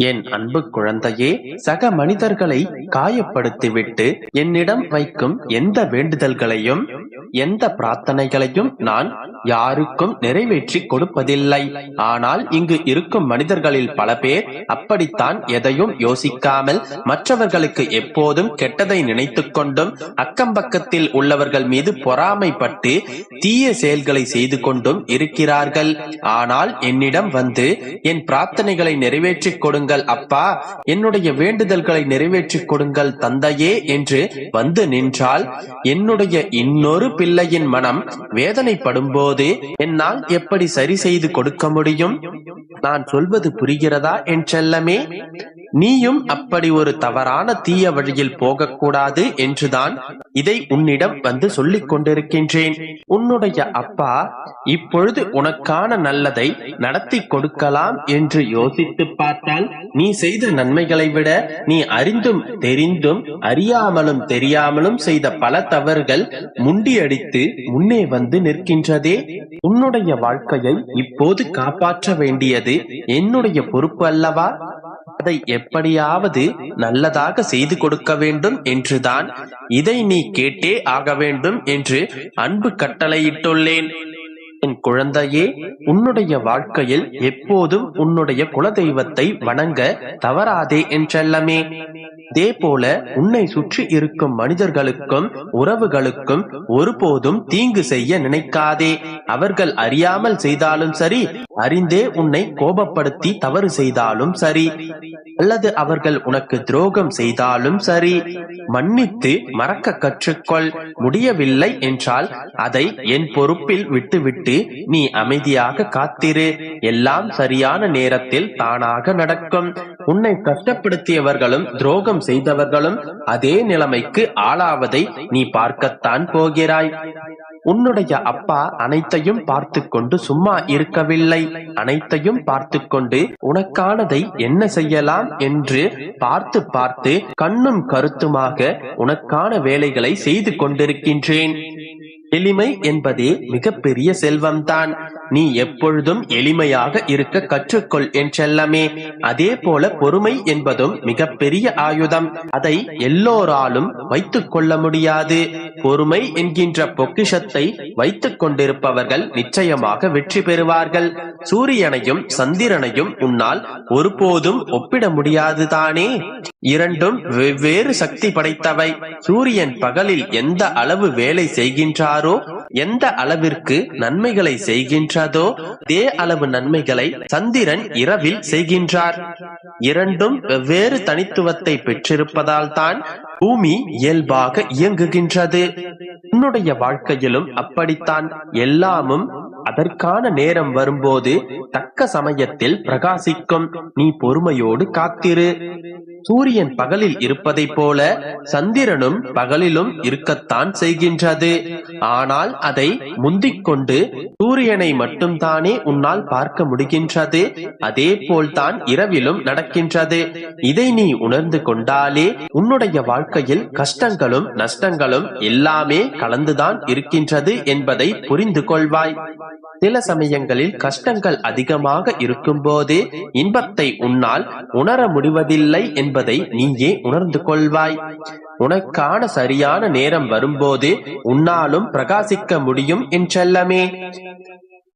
என் அன்பு குழந்தையே சக மனிதர்களை காயப்படுத்திவிட்டு என்னிடம் வைக்கும் எந்த வேண்டுதல்களையும் எந்த பிரார்த்தனைகளையும் நான் யாருக்கும் நிறைவேற்றி கொடுப்பதில்லை. ஆனால் இங்கு இருக்கும் மனிதர்களில் பல பேர் அப்படித்தான் எதையும் யோசிக்காமல் மற்றவர்களுக்கு எப்போதும் கெட்டதை நினைத்துக் கொண்டும் அக்கம் பக்கத்தில் உள்ளவர்கள் மீது பொறாமைப்பட்டு தீய செயல்களை செய்து கொண்டும் இருக்கிறார்கள். ஆனால் என்னிடம் வந்து என் பிரார்த்தனைகளை நிறைவேற்றிக் கொடுங்கள் அப்பா. என்னுடைய வேண்டுதல்களை நிறைவேற்றிக் கொடுங்கள் தந்தையே என்று வந்து நின்றால் என்னுடைய இன்னொரு பிள்ளையின் மனம் வேதனைப்படும் போது என்னால் எப்படி சரி செய்து கொடுக்க முடியும்? நான் சொல்வது புரிகிறதா என் செல்லமே? நீயும் அப்படி ஒரு தவறான தீய வழியில் போகக்கூடாது என்றுதான் இதை உன்னிடம் வந்து சொல்லிக் கொண்டிருக்கின்றேன். உன்னுடைய அப்பா இப்பொழுது உனக்கான நல்லதை நடத்தி கொடுக்கலாம் என்று யோசித்து பார்த்தால் நீ செய்த நன்மைகளை விட நீ அறிந்தும் தெரிந்தும் அறியாமலும் தெரியாமலும் செய்த பல தவறுகள் முண்டியடித்து முன்னே வந்து நிற்கின்றதே. உன்னுடைய வாழ்க்கையை இப்போது காப்பாற்ற வேண்டியது என்னுடைய பொறுப்பு அல்லவா? அதை எப்படியாவது நல்லதாக செய்து கொடுக்க வேண்டும் என்றுதான் இதை நீ கேட்டே ஆக வேண்டும் என்று அன்பு கட்டளையிட்டுள்ளேன். என் குழந்தையே உன்னுடைய வாழ்க்கையில் எப்போதும் உன்னுடைய குலதெய்வத்தை வணங்க தவறாதே என்றல்லமே. இதே போல உன்னை சுற்றி இருக்கும் மனிதர்களுக்கும் உறவுகளுக்கும் ஒருபோதும் தீங்கு செய்ய நினைக்காதே. அவர்கள் அறியாமல் செய்தாலும் சரி அறிந்தே உன்னை கோபப்படுத்தி தவறு செய்தாலும் சரி. அல்லது அவர்கள் உனக்கு துரோகம் செய்தாலும் சரி மன்னித்து மறக்க கற்றுக்கொள். முடியவில்லை என்றால் அதை என் பொறுப்பில் விட்டுவிட்டு நீ அமைதியாக காத்திரு. எல்லாம் சரியான நேரத்தில் தானாக நடக்கும். உன்னை கஷ்டப்படுத்தியவர்களும் துரோகம் செய்தவர்களும் அதே நிலைமைக்கு ஆளாவதை நீ பார்க்கத்தான் போகிறாய். உன்னுடைய அப்பா அனைத்தையும் பார்த்து கொண்டு சும்மா இருக்கவில்லை. அனைத்தையும் பார்த்து கொண்டு உனக்கானதை என்ன செய்யலாம் என்று பார்த்து பார்த்து கண்ணும் கருத்துமாக உனக்கான வேலைகளை செய்து கொண்டிருக்கின்றேன். எளிமை என்பதே மிகப்பெரிய செல்வம்தான். நீ எப்பொழுதும் எளிமையாக இருக்க கற்றுக்கொள் என்றெல்லாமே. அதே போல பொறுமை என்பதும் மிகப்பெரிய ஆயுதம். அதை எல்லோராலும் வைத்துக் கொள்ள முடியாது. பொறுமை என்கின்ற பொக்கிஷத்தை வைத்துக் கொண்டிருப்பவர்கள் நிச்சயமாக வெற்றி பெறுவார்கள். சூரியனையும் சந்திரனையும் உன்னால் ஒருபோதும் ஒப்பிட முடியாதுதானே இரண்டும் வெவ்வேறு சக்தி படைத்தவை. சூரியன் பகலில் எந்த அளவு வேலை செய்கின்றாரோ எந்த அளவிற்கு நன்மைகளை செய்கின்றதோ அதே அளவு நன்மைகளை சந்திரன் இரவில் செய்கின்றார். இரண்டும் வெவ்வேறு தனித்துவத்தை பெற்றிருப்பதால் தான் பூமி இயல்பாக இயங்குகின்றது. உன்னுடைய வாழ்க்கையிலும் அப்படித்தான். எல்லாமும் அதற்கான நேரம் வரும்போது தக்க சமயத்தில் பிரகாசிக்கும். நீ பொறுமையோடு காத்திரு. சூரியன் பகலில் இருப்பதைப் போல சந்திரனும் பகலிலும் இருக்கத்தான் செய்கின்றது. ஆனால் அதை முந்திக் கொண்டு சூரியனை மட்டும்தானே உன்னால் பார்க்க முடிகின்றது. அதே போல்தான் இரவிலும் நடக்கின்றது. இதை நீ உணர்ந்து கொண்டாலே உன்னுடைய வாழ்க்கையில் கஷ்டங்களும் நஷ்டங்களும் எல்லாமே கலந்துதான் இருக்கின்றது என்பதை புரிந்து கொள்வாய். சில சமயங்களில் கஷ்டங்கள் அதிகமாக இருக்கும்போது இன்பத்தை உன்னால் உணர முடிவதில்லை என்று என்பதை நீயே உணர்ந்து கொள்வாய். உனக்கான சரியான நேரம் வரும்போது உன்னாலும் பிரகாசிக்க முடியும் என்றெல்லமே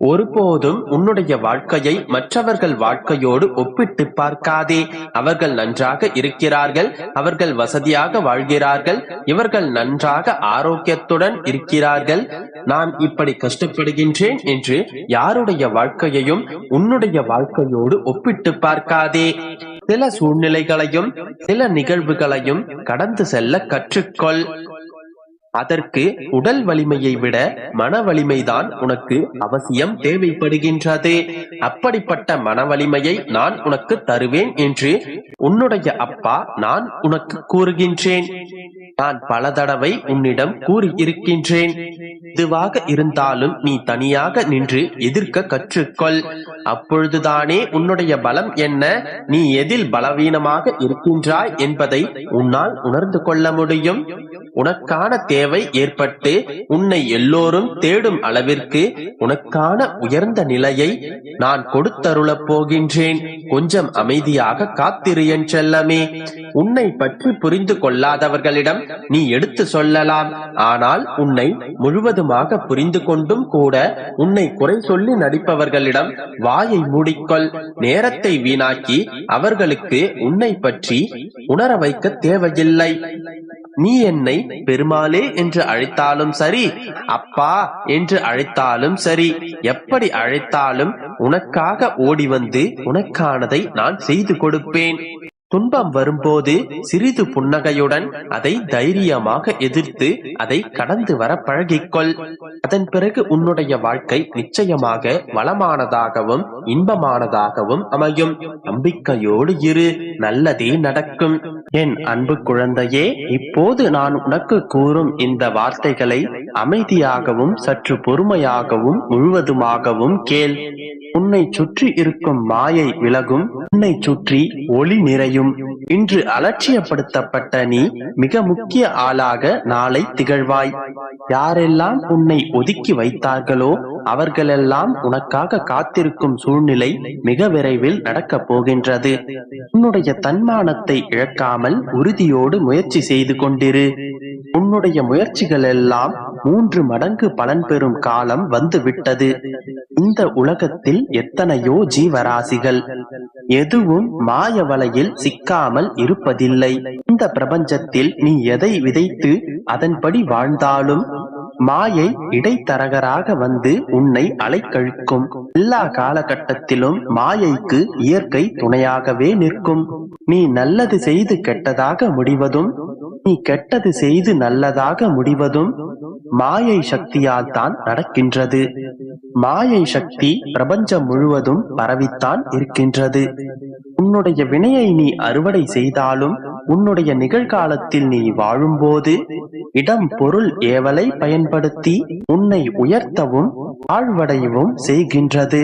ஒருபோதும் உன்னுடைய வாழ்க்கையை மற்றவர்கள் வாழ்க்கையோடு ஒப்பிட்டு பார்க்காதே. அவர்கள் நன்றாக இருக்கிறார்கள் அவர்கள் வசதியாக வாழ்கிறார்கள் இவர்கள் நன்றாக ஆரோக்கியத்துடன் இருக்கிறார்கள். நான் இப்படி கஷ்டப்படுகின்றேன் என்று யாருடைய வாழ்க்கையையும் உன்னுடைய வாழ்க்கையோடு ஒப்பிட்டு பார்க்காதே. சில சூழ்நிலைகளையும் சில நிகழ்வுகளையும் கடந்து செல்ல கற்றுக்கொள். அதற்கு உடல் வலிமையை விட மன வலிமைதான் உனக்கு அவசியம் தேவைப்படுகின்றது. அப்படிப்பட்ட மன வலிமையை நான் உனக்கு தருவேன் என்று உன்னுடைய அப்பா நான் உனக்கு கூறுகின்றேன். நான் பல தடவை உன்னிடம் கூறியிருக்கின்றேன். இதுவாக இருந்தாலும் நீ தனியாக நின்று எதிர்க்க கற்றுக்கொள். அப்பொழுதுதானே உன்னுடைய பலம் என்ன? நீ எதில் பலவீனமாக இருக்கின்றாய் என்பதை உன்னால் உணர்ந்து கொள்ள முடியும். உனக்கான தேவை தேவை ஏற்பட்டு உன்னை எல்லோரும் தேடும் அளவிற்கு உனக்கான உயர்ந்த நிலையை நான் கொடுத்தருளப் போகின்றேன். கொஞ்சம் அமைதியாக காத்திரு என் செல்லமே. உன்னை பற்றி புரிந்து கொள்ளாதவர்களிடம் நீ எடுத்து சொல்லலாம். ஆனால் உன்னை முழுவதுமாக புரிந்து கொண்டும் கூட உன்னை குறை சொல்லி நடிப்பவர்களிடம் வாயை மூடிக்கொள். நேரத்தை வீணாக்கி அவர்களுக்கு உன்னை பற்றி உணர வைக்க தேவையில்லை. நீ என்னை பெருமாளே என்று அழைத்தாலும் சரி அப்பா என்று அழைத்தாலும் சரி எப்படி அழைத்தாலும் உனக்காக ஓடி வந்து உனக்கானதை நான் செய்து கொடுப்பேன். துன்பம் வரும்போது சிறிது புன்னகையுடன் அதை தைரியமாக எதிர்த்து அதை கடந்து வர பழகிக்கொள். அதன் பிறகு உன்னுடைய வாழ்க்கை நிச்சயமாக வளமானதாகவும் இன்பமானதாகவும் அமையும். நம்பிக்கையோடு இரு நல்லதே நடக்கும். என் அன்பு குழந்தையே இப்போது நான் உனக்கு கூறும் இந்த வார்த்தைகளை அமைதியாகவும் சற்று பொறுமையாகவும் முழுவதுமாகவும் கேள். உன்னை சுற்றி இருக்கும் மாயை விலகும் உன்னை சுற்றி ஒளி நிறையும். இன்று அலட்சியப்படுத்தப்பட்ட நீ மிக முக்கிய ஆளாக நாளை திகழ்வாய். யாரெல்லாம் உன்னை ஒதுக்கி வைத்தார்களோ அவர்களெல்லாம் உனக்காக காத்திருக்கும் சூழ்நிலை மிக விரைவில் நடக்கப் போகின்றது. உன்னுடைய தன்மானத்தை இழக்காமல் உறுதியோடு முயற்சி செய்து கொண்டிரு. உன்னுடைய முயற்சிகள் எல்லாம் மூன்று மடங்கு பலன் பெறும் காலம் வந்து விட்டது இந்த உலகத்தில் எத்தனையோ ஜீவராசிகள். எதுவும் மாய வலையில் சிக்காமல் இருப்பதில்லை. இந்த பிரபஞ்சத்தில் நீ எதை விதைத்து அதன்படி வாழ்ந்தாலும் மாயை இடைத்தரகராக வந்து உன்னை அலைக்கழிக்கும். எல்லா காலகட்டத்திலும் மாயைக்கு இயற்கை துணையாகவே நிற்கும். நீ நல்லது செய்து கெட்டதாக முடிவதும் நீ கெட்டது செய்து நல்லதாக முடிவதும் மாயை சக்தியால் தான் நடக்கின்றது. மாயை சக்தி பிரபஞ்சம் முழுவதும் பரவித்தான் இருக்கின்றது. உன்னுடைய வினையை நீ அறுவடை செய்தாலும் உன்னுடைய நிகழ்காலத்தில் நீ வாழும்போது இடம் பொருள் ஏவலை பயன்படுத்தி உன்னை உயர்த்தவும் ஆழ்வடையவும் செய்கின்றது.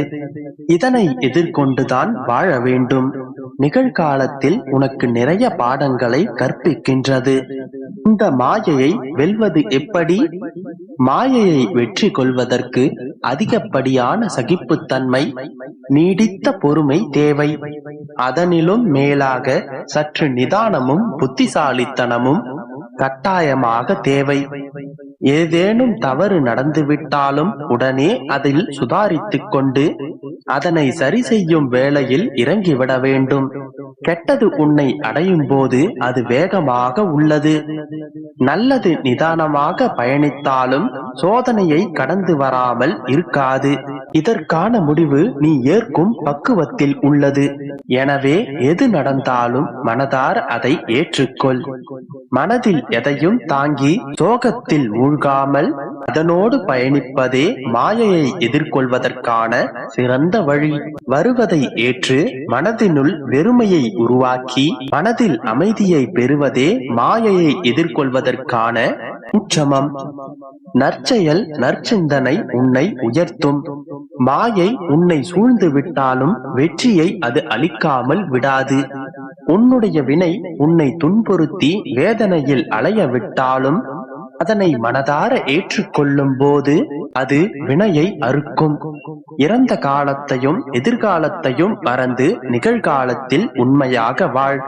இதனை எதிர்கொண்டுதான் வாழ வேண்டும். நிகழ்காலத்தில் உனக்கு நிறைய பாடங்களை கற்பிக்கின்றது. இந்த மாயையை வெல்வது எப்படி? மாயையை வெற்றி கொள்வதற்கு அதிகப்படியான சகிப்புத்தன்மை நீடித்த பொறுமை தேவை. அதனிலும் மேலாக சற்று நிதானமும் புத்திசாலித்தனமும் கட்டாயமாக தேவை. ஏதேனும் தவறு நடந்துவிட்டாலும் உடனே அதில் சுதாரித்துக் கொண்டு அதனை சரி செய்யும் வேளையில் இறங்கிவிட வேண்டும். கெட்டது உன்னை அடையும் போது அது வேகமாக உள்ளது. நல்லது நிதானமாக பயணித்தாலும் சோதனையை கடந்து வராமல் இருக்காது. இதற்கான முடிவு நீ ஏற்கும் பக்குவத்தில் உள்ளது. எனவே எது நடந்தாலும் மனதார அதை ஏற்றுக்கொள். மனதில் எதையும் தாங்கி சோகத்தில் மூழ்காமல் அதனோடு பயணிப்பதே மாயையை எதிர்கொள்வதற்கான சிறந்த வழி. வருவதை ஏற்று மனதினுள் வெறுமையை உருவாக்கி மனதில் அமைதியை பெறுவதே மாயையை எதிர்கொள்வதற்கான உச்சமம். நற்செயல் நற்சிந்தனை உன்னை உயர்த்தும். மாயை உன்னை சூழ்ந்து விட்டாலும் வெற்றியை அது அளிக்காமல் விடாது. உன்னுடைய வினை உன்னை துன்புறுத்தி வேதனையில் அலைய விட்டாலும் அதனை மனதார ஏற்றுக்கொள்ளும் போது அது வினையை அறுக்கும். இறந்த காலத்தையும் எதிர்காலத்தையும் மறந்து நிகழ்காலத்தில் உண்மையாக வாழ்.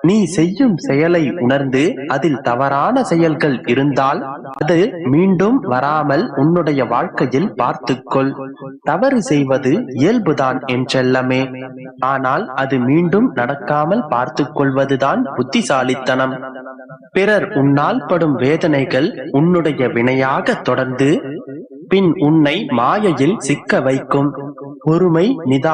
நீ செய்யும் செயலை உணர்ந்து அதில் தவறான செயல்கள் இருந்தால் அது மீண்டும் வராமல் உன்னுடைய வாழ்க்கையில் பார்த்துக்கொள். தவறு செய்வது இயல்புதான் என் செல்லமே. ஆனால் அது மீண்டும் நடக்காமல் பார்த்துக் கொள்வதுதான் புத்திசாலித்தனம். பிறர் உன்னால் படும் வேதனைகள் உன்னுடைய வினையாக தொடர்ந்து பின் உன்னை மாயையில் சிக்க வைக்கும். பொறுமை நிதா